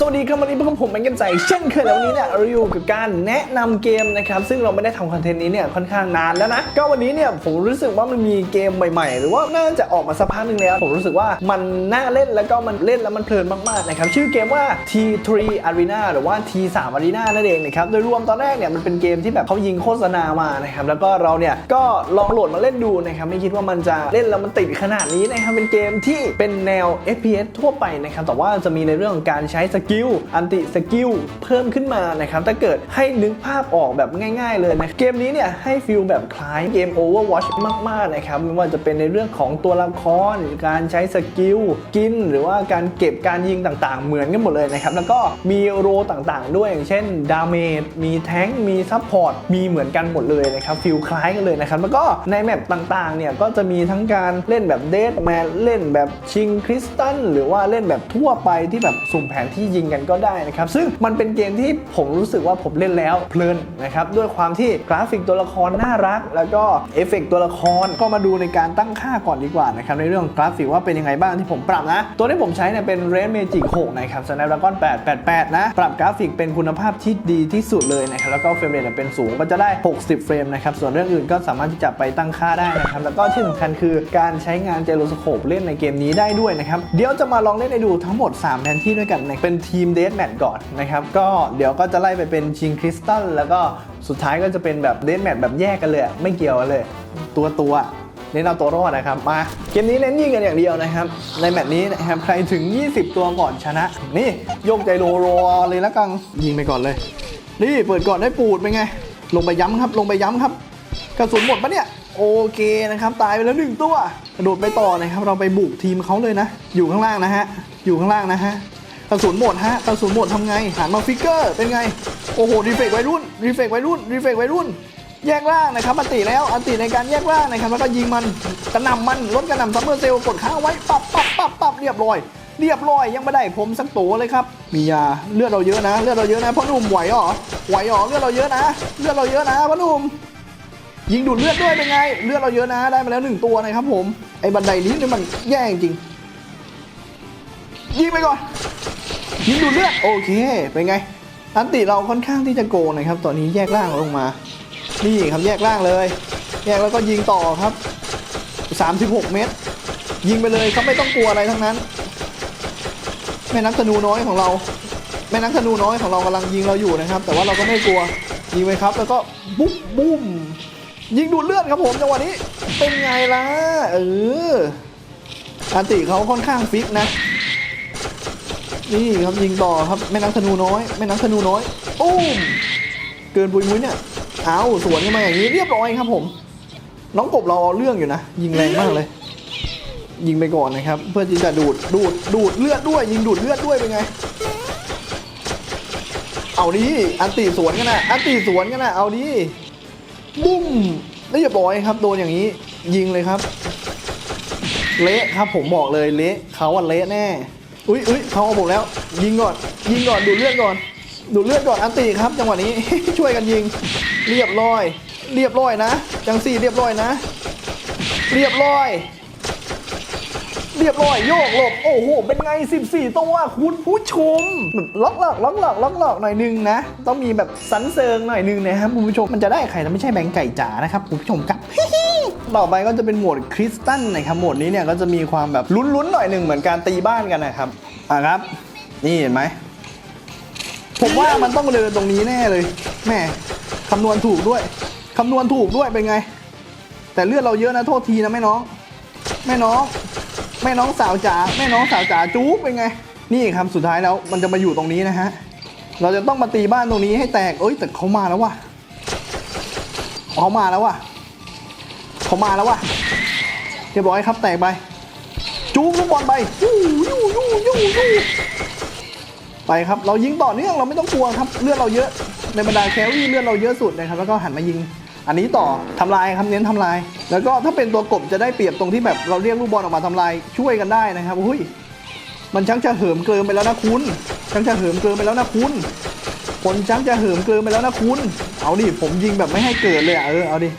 สวัสดีครับวันนี้พวกผมเป็นกันใจเช่นเคยแล้ววันนี้เนี่ยเราอยู่กับการแนะนำเกมนะครับซึ่งเราไม่ได้ทำคอนเทนต์นี้เนี่ยค่อนข้างนานแล้วนะก็วันนี้เนี่ยผมรู้สึกว่ามันมีเกมใหม่ๆ หรือว่าน่าจะออกมาสักพักหนึ่งแล้ว ผมรู้สึกว่ามันน่าเล่นแล้วก็มันเล่นแล้วมันเพลินมากๆนะครับชื่อเกมว่า T3 Arena หรือว่า T3 Arena นั่นเองนะครับโดยรวมตอนแรกเนี่ยมันเป็นเกมที่แบบเขายิงโฆษณามานะครับแล้วก็เราเนี่ยก็ลองโหลดมาเล่นดูนะครับไม่คิดว่ามันจะเล่นแล้วมันติดขนาดนี้นะครับเป็นเกมที่เป็นแนว FPS ทั่วไปนะครับแต่ว่าจะมีในเรื่องของการใช้สกิลอันติสกิลเพิ่มขึ้นมานะครับถ้าเกิดให้นึกภาพออกแบบง่าย ๆ เลยนะเกมนี้เนี่ยให้ฟีลแบบคล้ายเกม Overwatch มากๆนะครับไม่ว่าจะเป็นในเรื่องของตัวละครการใช้สกิลกิน หรือว่าการเก็บการยิงต่างๆ เหมือนกันหมดเลยนะครับแล้วก็มีโรต่างๆ ด้วยอย่างเช่นดาเมจมีแท้งมีซัพพอร์ตมีเหมือนกันหมดเลยนะครับฟีลคล้ายกันเลยนะครับแล้วก็ในแมปต่างๆเนี่ยก็จะมีทั้งการเล่นแบบเดทแมนเล่นแบบชิงคริสตัลหรือว่าเล่นแบบทั่วไปที่แบบสุ่มแผนที่ยิงกันก็ได้นะครับซึ่งมันเป็นเกมที่ผมรู้สึกว่าผมเล่นแล้วเพลินนะครับด้วยความที่กราฟิกตัวละครน่ารัก แล้วก็เอฟเฟกต์ตัวละครก็มาดูในการตั้งค่าก่อนดีกว่านะครับในเรื่องกราฟิกว่าเป็นยังไงบ้างที่ผมปรับนะ ตัวที่ผมใช้เนี่ยเป็น Red Magic 6นะครับ Snapdragon 888 นะ ปรับกราฟิกเป็นคุณภาพที่ดีที่สุดเลยนะครับแล้วก็เฟรมเรทเป็นสูงก็จะได้ 60 เฟรมนะครับส่วนเรื่องอื่นก็สามารถที่จะไปตั้งค่าได้นะครับแล้วก็ที่สำคัญคือการใช้งานเจโรสโคปเล่นในเกมนี้ได้ด้วยนะครับเดี๋ยวจะมาลองเล่นให้ดูทั้งหมด 3 แผนที่ด้วยกันเป็นทีมเดทแมทก่อนนะครับ ก็เดี๋ยวก็จะไล่ไปเป็นชิงคริสตัลแล้วก็สุดท้ายก็จะเป็นแบบเดทแมทแบบแยกกันเลย ไม่เกี่ยวกันเลย ตัวตัวเน้นเอาตัวรอดนะครับมาเกมนี้เน้นยิงกันอย่างเดียวนะครับ ในแมตช์นี้นะครับใครถึง 20 ตัวก่อนชนะ นี่โยกใจโรโรเลยแล้วกันยิงไปก่อนเลย นี่เปิดก่อนได้ปูดเป็นไง ลงไปย้ำครับ ลงไปย้ำครับ กระสุนหมดปะเนี่ยโอเคนะครับ ตายไปแล้วหนึ่งตัวกระโดดไปต่อนะครับ เราไปบุกทีมเขาเลยนะ อยู่ข้างล่างนะฮะ อยู่ข้างล่างนะฮะ กระสุนหมดฮะกระสุนหมดทำไงหันมาฟิกเกอร์เป็นไง โอ้โหรีเฟกวัยรุ่นรีเฟกวัยรุ่นรีเฟกวัยรุ่น แยกล่างนะครับอันติแล้วอันติในการแยกล่างนะครับแล้วก็ยิงมันกระหน่ำมันลดกระหน่ำซัมเมอร์เซลกดค้างไว้ปับปับปับปับเรียบร้อยเรียบร้อยยังไม่ได้ผมสักตัวเลยครับ มียาเลือดเราเยอะนะ เลือดเราเยอะนะพ่อหนุ่มไหวเหรอไหวเหรอเลือดเราเยอะนะ เลือดเราเยอะนะพ่อหนุ่มยิงดูดเลือดด้วยเป็นไง เลือดเราเยอะนะได้มาแล้วหนึ่งตัวนะครับผมไอ้บันไดนี้นี่มันแย่จริงยิงไปก่อน ยิงดูดเลือดโอเค เป็นไง อันติเราค่อนข้างที่จะโกงนะครับ ตอนนี้แยกล่างลงมา นี่ครับแยกล่างเลย แยกแล้วก็ยิงต่อครับ 36 เมตร ยิงไปเลยเขาไม่ต้องกลัวอะไรทั้งนั้น แม่นักธนูน้อยของเรา แม่นักธนูน้อยของเรากำลังยิงเราอยู่นะครับ แต่ว่าเราก็ไม่กลัว ยิงไปครับ แล้วก็บุ๊บบุ้มยิงดูดเลือดครับผมจังหวะนี้ เป็นไงล่ะ เอออันติเขาค่อนข้างฟิกนะ นี่ครับยิงต่อครับแม่นักธนูน้อยแม่นักธนูน้อยตุ้มเกินปุยมุ้ยเนี่ยเอาสวนกันมาอย่างนี้เรียบร้อยครับผม น้องกบเราเอาเรื่องอยู่นะ ยิงแรงมากเลย ยิงไปก่อนนะครับ เพื่อที่จะดูดดูดดูดเลือดด้วย ยิงดูดเลือดด้วยเป็นไง เอาดิอันตีสวนกันนะอันตีสวนกันนะเอาดิบุ้มเรียบร้อยครับโดนอย่างนี้ยิงเลยครับ เละครับผมบอกเลยเละเขาอะเละแน่ อุ้ยอุ้ยเขาเอาผมแล้ว ยิงก่อน ยิงก่อนดูเลือดก่อน ดูเลือดก่อนอันตีครับ จังหวะนี้ ช่วยกันยิง เรียบร้อย เรียบร้อยนะ จังสี่เรียบร้อยนะ เรียบร้อย เรียบร้อยโยกหลบ โอ้โห เป็นไง 14 ตัวคุณผู้ชมแบบล็อกหลอกล็อกหลอกล็อกหลอกหน่อยนึงนะ ต้องมีแบบสันเซิงหน่อยนึงนะครับคุณผู้ชม มันจะได้ใครแล้วไม่ใช่แบงก์ไก่จ๋านะครับคุณผู้ชมครับ ต่อไปก็จะเป็นโหมดคริสตัลนะครับโหมดนี้เนี่ยก็จะมีความแบบลุ้นๆหน่อยหนึ่งเหมือนการตีบ้านกันนะครับอะครับ นี่เห็นไหมผมว่ามันต้องเดินตรงนี้แน่เลยแม่คำนวณถูกด้วยคำนวณถูกด้วยเป็นไง แต่เลือดเราเยอะนะโทษทีนะแม่น้อง แม่น้องแม่น้องสาวจ๋าแม่น้องสาวจ๋าจุ๊บเป็นไง นี่ครับสุดท้ายแล้วมันจะมาอยู่ตรงนี้นะฮะเราจะต้องมาตีบ้านตรงนี้ให้แตกเอ้ยแต่เขามาแล้วว่ะเขามาแล้วว่ะ เขามาแล้วว่ะเรียบร้อยครับแตกไปจูงลูกบอลไปยูยูยูยูยูไปครับเรายิงต่อเนื่องเราไม่ต้องกลัวครับเลือดเราเยอะในบรรดาแครี่เลือดเราเยอะสุดนะครับแล้วก็หันมายิง อันนี้ต่อทำลายครับเน้นทำลาย แล้วก็ถ้าเป็นตัวกบจะได้เปรียบตรงที่แบบเราเรียกลูกบอลออกมาทำลายช่วยกันได้นะครับอุ้ยมันชักจะเหิมเกลิมไปแล้วนะคุณชักจะเหิมเกลิมไปแล้วนะคุณคนชักจะเหิมเกลิมไปแล้วนะคุณ เอาดิผมยิงแบบไม่ให้เกิดเลยอะเออเอาดิ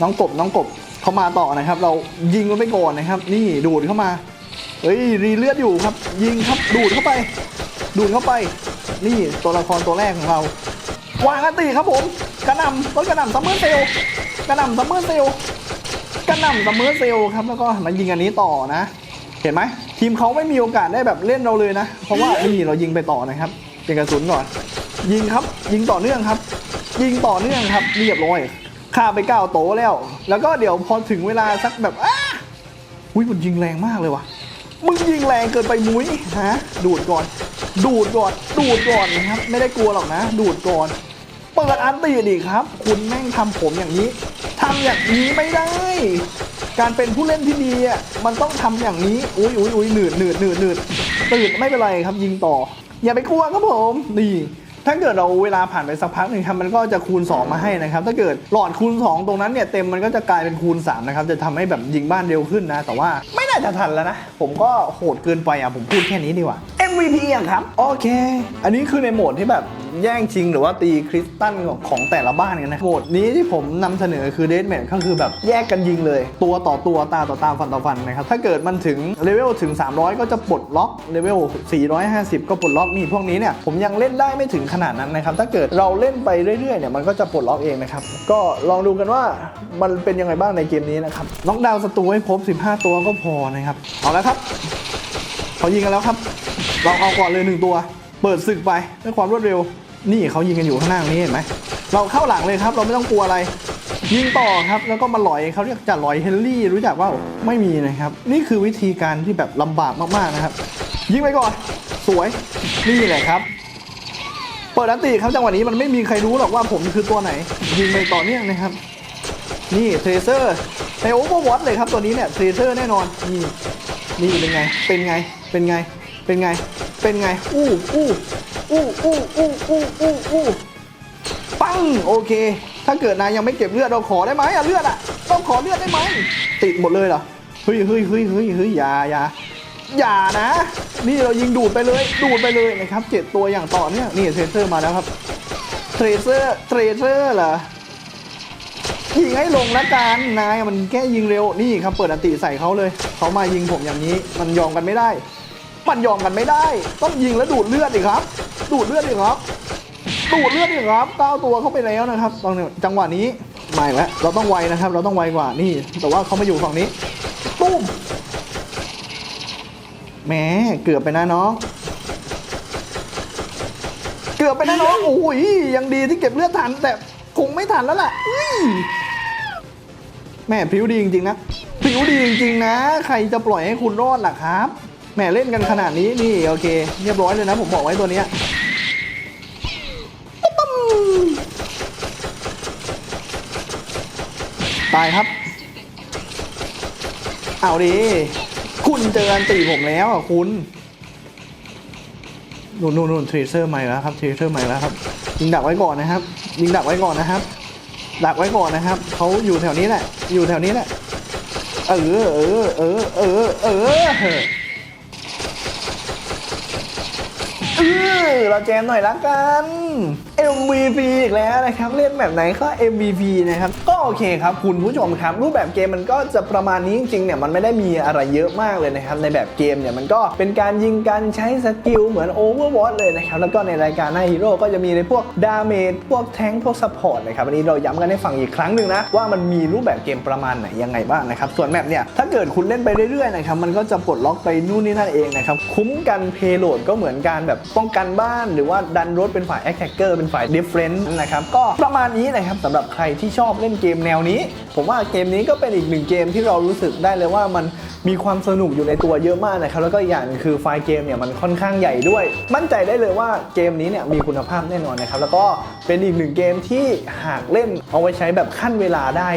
น้องกบน้องกบ เขามาต่อนะครับ เรายิงมันไปก่อนนะครับ นี่ดูดเข้ามาเฮ้ยรีเลือดอยู่ครับ ยิงครับดูดเข้าไป ดูดเข้าไป นี่ตัวละครตัวแรกของเราวางอันตีครับผมกระหน่ำรถกระหน่ำซัมเมอร์เซลกระหน่ำซัมเมอร์เซลกระหน่ำซัมเมอร์เซลครับแล้วก็มายิงอันนี้ต่อนะ เห็นไหมทีมเขาไม่มีโอกาสได้แบบเล่นเราเลยนะ เพราะว่านี่เรายิงไปต่อนะครับเป็นกระสุนก่อน ยิงครับ ยิงต่อเนื่องครับ ยิงต่อเนื่องครับเรียบร้อย ฆ่าไปเก้าโตแล้ว แล้วก็เดี๋ยวพอถึงเวลาสักแบบอ้าอุ้ยมันยิงแรงมากเลยว่ะ มึงยิงแรงเกินไปมุ้ยฮะ ดูดก่อน ดูดก่อน ดูดก่อนนะครับ ไม่ได้กลัวหรอกนะ ดูดก่อน เปิดอันตีดีครับ คุณแม่งทำผมอย่างนี้ทำอย่างนี้ไม่ได้ การเป็นผู้เล่นที่ดีอะ มันต้องทำอย่างนี้ อุ้ยอุ้ยอุ้ยหนืดหนืดหนืดหนืดตื่นไม่เป็นไรครับ ยิงต่อ อย่าไปกลัวครับผม นี่ ถ้าเกิดเราเวลาผ่านไปสักพักหนึ่งครับมันก็จะคูณ 2 มาให้นะครับ ถ้าเกิดหลอดคูณ 2 ตรงนั้นเนี่ยเต็มมันก็จะกลายเป็นคูณ3นะครับจะทำให้แบบยิงบ้านเร็วขึ้นนะ แต่ว่าไม่น่าจะทันแล้วนะ ผมก็โหดเกินไปอะผมพูดแค่นี้ดีกว่า MVP อะครับ โอเค อันนี้คือในโหมดที่แบบแย่งชิงหรือว่าตีคริสตัลของแต่ละบ้านกันนะ โหมดนี้ที่ผมนำเสนอคือเด a แมทก็คือแบบแยกกันยิงเลย ตัวต่อตัวตาต่อตาฟันต่อฟันนะครับ ถ้าเกิดมันถึงเลเวลถึง 300 ก็จะปลดล็อกเลเวล450 ก็ปลดล็อกนี่พวกนี้เนี่ยผมยังเล่นได้ไม่ถึงขนาดนั้นนะครับ ถ้าเกิดเราเล่นไปเรื่อยๆเนี่ยมันก็จะปลดล็อกเองนะครับ ก็ลองดูกันว่ามันเป็นยังไงบ้างในเกมนี้นะครับน็อกดาวน์ศัตรูให้ครบ 15 ตัวก็พอนะครับ เอาละครับเขายิงกันแล้วครับ เราเอาก่อนเลยหนึ่งตัว เปิดศึกไปด้วยความรวดเร็ว นี่เขายิงกันอยู่ข้างหน้านี้เห็นไหมเราเข้าหลังเลยครับ เราไม่ต้องกลัวอะไร ยิงต่อครับ แล้วก็มาลอยเขาเรียกจะลอยเฮนรี่รู้จักว่าไม่มีนะครับ นี่คือวิธีการที่แบบลำบากมากๆนะครับ ยิงไปก่อน สวยนี่แหละครับเปิดอันตีครับจังหวะนี้มันไม่มีใครรู้หรอกว่าผมคือตัวไหน ยิงไปต่อเนื่องนะครับ นี่เทรเซอร์ในโอเวอร์วอตเลยครับตัวนี้เนี่ยเทรเซอร์แน่นอนนี่นี่เป็นไงเป็นไงเป็นไง เป็นไง เป็นไง อู้อู้อู้อู้อู้อู้อู้อู้ปังโอเค ถ้าเกิดนายยังไม่เก็บเลือดเราขอได้ไหมอะเลือดอะต้องขอเลือดได้ไหมติดหมดเลยเหรอเฮ้ยเฮ้ยเฮ้ยเฮ้ยเฮ้ยอย่าอย่าอย่านะ นี่เรายิงดูดไปเลยดูดไปเลยนะครับเจ็ดตัวอย่างต่อเนื่องนี่เทรเซอร์มาแล้วครับเทรเซอร์เทรเซอร์เหรอยิงให้ลงละกันนายมันแค่ยิงเร็วนี่ครับเปิดอันติใส่เขาเลยเขามายิงผมอย่างนี้มันยอมกันไม่ได้ มันยอมกันไม่ได้ ต้องยิงแล้วดูดเลือดอีกครับ ดูดเลือดอีกครับ ดูดเลือดอีกครับก้าตัวเข้าไปแล้วนะครับตอนนี้จังหวะนี้ไม่แล้วเราต้องไวนะครับ เราต้องไวกว่านี่ แต่ว่าเขามาอยู่ฝั่งนี้ตุ้มแหมเกือบไปนะน้องเกือบไปนะน้องโอ้ยยังดีที่เก็บเลือดทัน แต่คงไม่ทันแล้วแหละแม่พริ้วดีจริงๆนะพริ้วดีจริงๆนะ ใครจะปล่อยให้คุณรอดล่ะครับ แหมเล่นกันขนาดนี้นี่โอเคเรียบร้อยเลยนะผมบอกไว้ตัวเนี้ยตายครับ เอาดิ คุณเจออันตีผมแล้วอะคุณนู่นนู่นนู่นทรีเซอร์ใหม่แล้วครับทรีเซอร์ใหม่แล้วครับยิงดักไว้ก่อนนะครับยิงดักไว้ก่อนนะครับ ดักไว้ก่อนนะครับเขาอยู่แถวนี้แหละ อยู่แถวนี้แหละ เออเออเออเออเออ เออเราแจมหน่อยละกัน MVP อีกแล้วนะครับเล่นแบบไหนก็ MVP นะครับก็โอเคครับคุณผู้ชมครับ รูปแบบเกมมันก็จะประมาณนี้จริงๆเนี่ยมันไม่ได้มีอะไรเยอะมากเลยนะครับในแบบเกมเนี่ยมันก็เป็นการยิงการใช้สกิลเหมือน Overwatch เลยนะครับแล้วก็ในรายการหน้าฮีโร่ก็จะมีในพวกดาเมจพวกแทงพวกซัพพอร์ตนะครับวันนี้เราย้ำกันให้ฟังอีกครั้งหนึ่งนะว่ามันมีรูปแบบเกมประมาณไหนยังไงบ้างนะครับส่วนแมปเนี่ยถ้าเกิดคุณเล่นไปเรื่อยๆนะครับมันก็จะปลดล็อกไปนู่นนี่นั่นเองนะครับคุ้มกันเพโลดก็เหมือนการแบบป้องกันบ้านหรือว่าดันรถเป็นฝ่ายแอคแท็กเกอร์เป็นฝ่ายดิฟเฟนต์นะครับ ก็ประมาณนี้นะครับสำหรับใครที่ชอบเล่นเกมแนวนี้ ผมว่าเกมนี้ก็เป็นอีกหนึ่งเกมที่เรารู้สึกได้เลยว่ามันมีความสนุกอยู่ในตัวเยอะมากนะครับ แล้วก็อีกอย่างคือไฟล์เกมเนี่ยมันค่อนข้างใหญ่ด้วย มั่นใจได้เลยว่าเกมนี้เนี่ยมีคุณภาพแน่นอนนะครับ แล้วก็เป็นอีกหนึ่งเกมที่หากเล่นเอาไว้ใช้แบบขั้นเวลาได้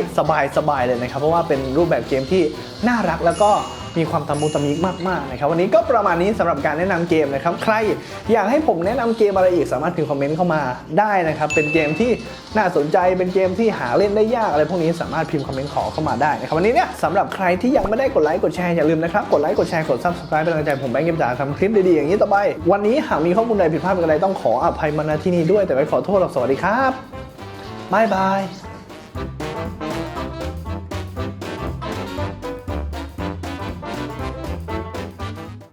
สบายๆเลยนะครับ เพราะว่าเป็นรูปแบบเกมที่น่ารักแล้วก็ มีความตะมุตะมิกมากๆนะครับวันนี้ก็ประมาณนี้สำหรับการแนะนำเกมนะครับใครอยากให้ผมแนะนำเกมอะไรอีกสามารถพิมพ์คอมเมนต์เข้ามาได้นะครับเป็นเกมที่น่าสนใจเป็นเกมที่หาเล่นได้ยากอะไรพวกนี้สามารถพิมพ์คอมเมนต์ขอเข้ามาได้นะครับวันนี้เนี่ยสำหรับใครที่ยังไม่ได้กดไลค์กดแชร์อย่าลืมนะครับกดไลค์กดแชร์กด subscribe เป็นกำลังใจผมแบงค์เกมจ๋าทำคลิปดีๆอย่างนี้ต่อไป วันนี้หากมีข้อมูลใดผิดพลาดเป็นอะไรต้องขออภัยมาณที่นี้ด้วยแต่ไม่ขอโทษหรอกสวัสดีครับบายบาย